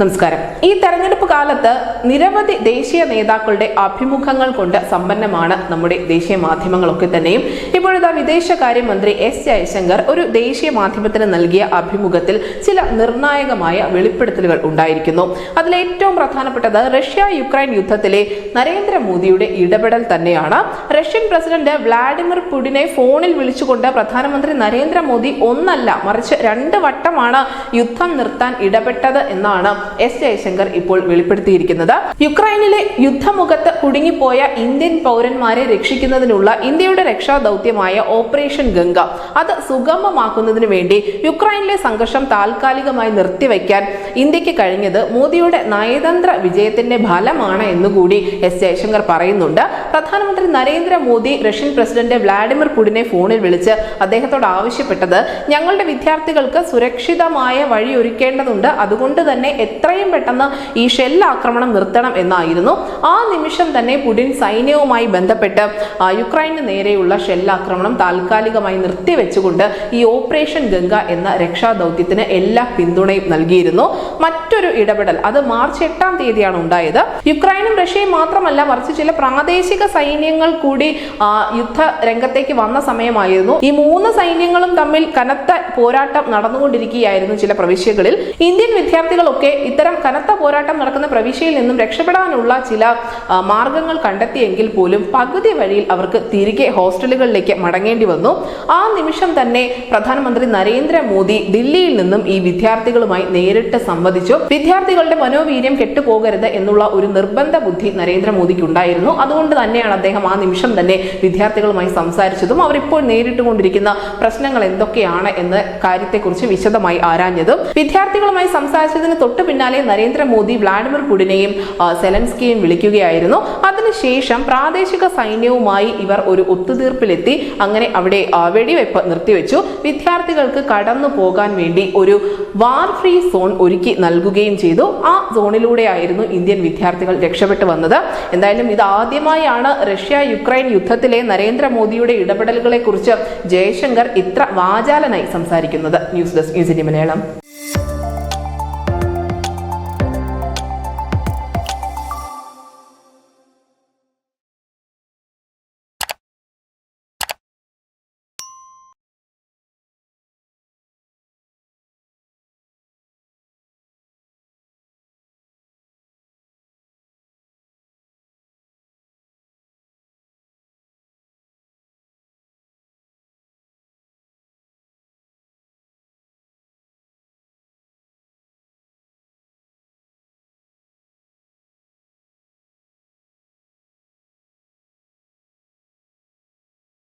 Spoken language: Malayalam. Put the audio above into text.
നമസ്കാരം. ഈ തെരഞ്ഞെടുപ്പ് കാലത്ത് നിരവധി ദേശീയ നേതാക്കളുടെ അഭിമുഖങ്ങൾ കൊണ്ട് സമ്പന്നമാണ് നമ്മുടെ ദേശീയ മാധ്യമങ്ങളൊക്കെ തന്നെയും. ഇപ്പോഴത്തെ വിദേശകാര്യമന്ത്രി എസ് ജയശങ്കർ ഒരു ദേശീയ മാധ്യമത്തിന് നൽകിയ അഭിമുഖത്തിൽ ചില നിർണായകമായ വെളിപ്പെടുത്തലുകൾ ഉണ്ടായിരിക്കുന്നു. അതിൽ ഏറ്റവും പ്രധാനപ്പെട്ടത് റഷ്യ യുക്രൈൻ യുദ്ധത്തിലെ നരേന്ദ്രമോദിയുടെ ഇടപെടൽ തന്നെയാണ്. റഷ്യൻ പ്രസിഡന്റ് വ്ളാഡിമിർ പുടിനെ ഫോണിൽ വിളിച്ചുകൊണ്ട് പ്രധാനമന്ത്രി നരേന്ദ്രമോദി ഒന്നല്ല മറിച്ച് രണ്ട് വട്ടമാണ് യുദ്ധം നിർത്താൻ ഇടപെട്ടത് എന്നാണ് എസ് ജയശങ്കർ ഇപ്പോൾ വെളിപ്പെടുത്തിയിരിക്കുന്നത്. യുക്രൈനിലെ യുദ്ധമുഖത്ത് കുടുങ്ങിപ്പോയ ഇന്ത്യൻ പൗരന്മാരെ രക്ഷിക്കുന്നതിനുള്ള ഇന്ത്യയുടെ രക്ഷാ ദൗത്യമായ ഓപ്പറേഷൻ ഗംഗ. അത് സുഗമമാക്കുന്നതിനു വേണ്ടി യുക്രൈനിലെ സംഘർഷം താൽക്കാലികമായി നിർത്തിവെക്കാൻ ഇന്ത്യയ്ക്ക് കഴിഞ്ഞത് മോദിയുടെ നയതന്ത്ര വിജയത്തിന്റെ ഫലമാണ് എന്നുകൂടി എസ് ജയശങ്കർ പറയുന്നുണ്ട്. പ്രധാനമന്ത്രി നരേന്ദ്രമോദി റഷ്യൻ പ്രസിഡന്റ് വ്ളാഡിമിർ പുടിനെ ഫോണിൽ വിളിച്ച് അദ്ദേഹത്തോട് ആവശ്യപ്പെട്ടത് ഞങ്ങളുടെ വിദ്യാർത്ഥികൾക്ക് സുരക്ഷിതമായ വഴി ഒരുക്കേണ്ടതുണ്ട് അതുകൊണ്ട് തന്നെ എത്രയും പെട്ടെന്ന് ഈ ഷെൽ ആക്രമണം നിർത്തണം എന്നായിരുന്നു. ആ നിമിഷം തന്നെ പുടിൻ സൈന്യവുമായി ബന്ധപ്പെട്ട് യുക്രൈന് നേരെയുള്ള ഷെൽ ആക്രമണം താൽക്കാലികമായി നിർത്തിവെച്ചുകൊണ്ട് ഈ ഓപ്പറേഷൻ ഗംഗ എന്ന രക്ഷാദൗത്യത്തിന് എല്ലാ പിന്തുണയും നൽകിയിരുന്നു. മറ്റൊരു ഇടപെടൽ അത് മാർച്ച് എട്ടാം തീയതിയാണ് ഉണ്ടായത്. യുക്രൈനും റഷ്യയും മാത്രമല്ല മറിച്ച് ചില പ്രാദേശിക സൈന്യങ്ങൾ കൂടി യുദ്ധ രംഗത്തേക്ക് വന്ന സമയമായിരുന്നു. ഈ മൂന്ന് സൈന്യങ്ങളും തമ്മിൽ കനത്ത പോരാട്ടം നടന്നുകൊണ്ടിരിക്കുകയായിരുന്നു ചില പ്രവിശ്യകളിൽ. ഇന്ത്യൻ വിദ്യാർത്ഥികളൊക്കെ ഇത്തരം കനത്ത പോരാട്ടം നടക്കുന്ന പ്രവിശ്യയിൽ നിന്നും രക്ഷപ്പെടാനുള്ള ചില മാർഗങ്ങൾ കണ്ടെത്തിയെങ്കിൽ പോലും പകുതി വഴിയിൽ അവർക്ക് തിരികെ ഹോസ്റ്റലുകളിലേക്ക് മടങ്ങേണ്ടി വന്നു. ആ നിമിഷം തന്നെ പ്രധാനമന്ത്രി നരേന്ദ്രമോദി ദില്ലിയിൽ നിന്നും ഈ വിദ്യാർത്ഥികളുമായി നേരിട്ട് സംവദിച്ചു. വിദ്യാർത്ഥികളുടെ മനോവീര്യം കെട്ടുപോകരുത് എന്നുള്ള ഒരു നിർബന്ധ ബുദ്ധി നരേന്ദ്രമോദിക്ക് ഉണ്ടായിരുന്നു അതുകൊണ്ട് തന്നെയാണ് അദ്ദേഹം ആ നിമിഷം തന്നെ വിദ്യാർത്ഥികളുമായി സംസാരിച്ചതും അവരിപ്പോൾ നേരിട്ടുകൊണ്ടിരിക്കുന്ന പ്രശ്നങ്ങൾ എന്തൊക്കെയാണ് എന്ന കാര്യത്തെക്കുറിച്ച് വിശദമായി ആരാഞ്ഞതും. വിദ്യാർത്ഥികളുമായി സംസാരിച്ചതിന് തൊട്ടു പിന്നാലെ നരേന്ദ്രമോദി വ്ളാഡിമിർ പുടിനെയും സെലൻസ്കിയെയും വിളിക്കുകയായിരുന്നു. അതിനുശേഷം പ്രാദേശിക സൈന്യവുമായി ഇവർ ഒരു ഒത്തുതീർപ്പിലെത്തി അങ്ങനെ അവിടെ വെടിവെപ്പ് നിർത്തിവെച്ചു. വിദ്യാർത്ഥികൾക്ക് കടന്നു പോകാൻ വേണ്ടി ഒരു വാർ ഫ്രീ സോൺ ഒരുക്കി നൽകുകയും ചെയ്തു. ആ സോണിലൂടെയായിരുന്നു ഇന്ത്യൻ വിദ്യാർത്ഥികൾ രക്ഷപ്പെട്ടു വന്നത്. എന്തായാലും ഇത് ആദ്യമായാണ് റഷ്യ യുക്രൈൻ യുദ്ധത്തിലെ നരേന്ദ്രമോദിയുടെ ഇടപെടലുകളെ കുറിച്ച് ജയശങ്കർ ഇത്ര വാചാലനായി സംസാരിക്കുന്നത്. ന്യൂസ് ഡെസ്ക് ന്യൂസിന്റെ മലയാളം.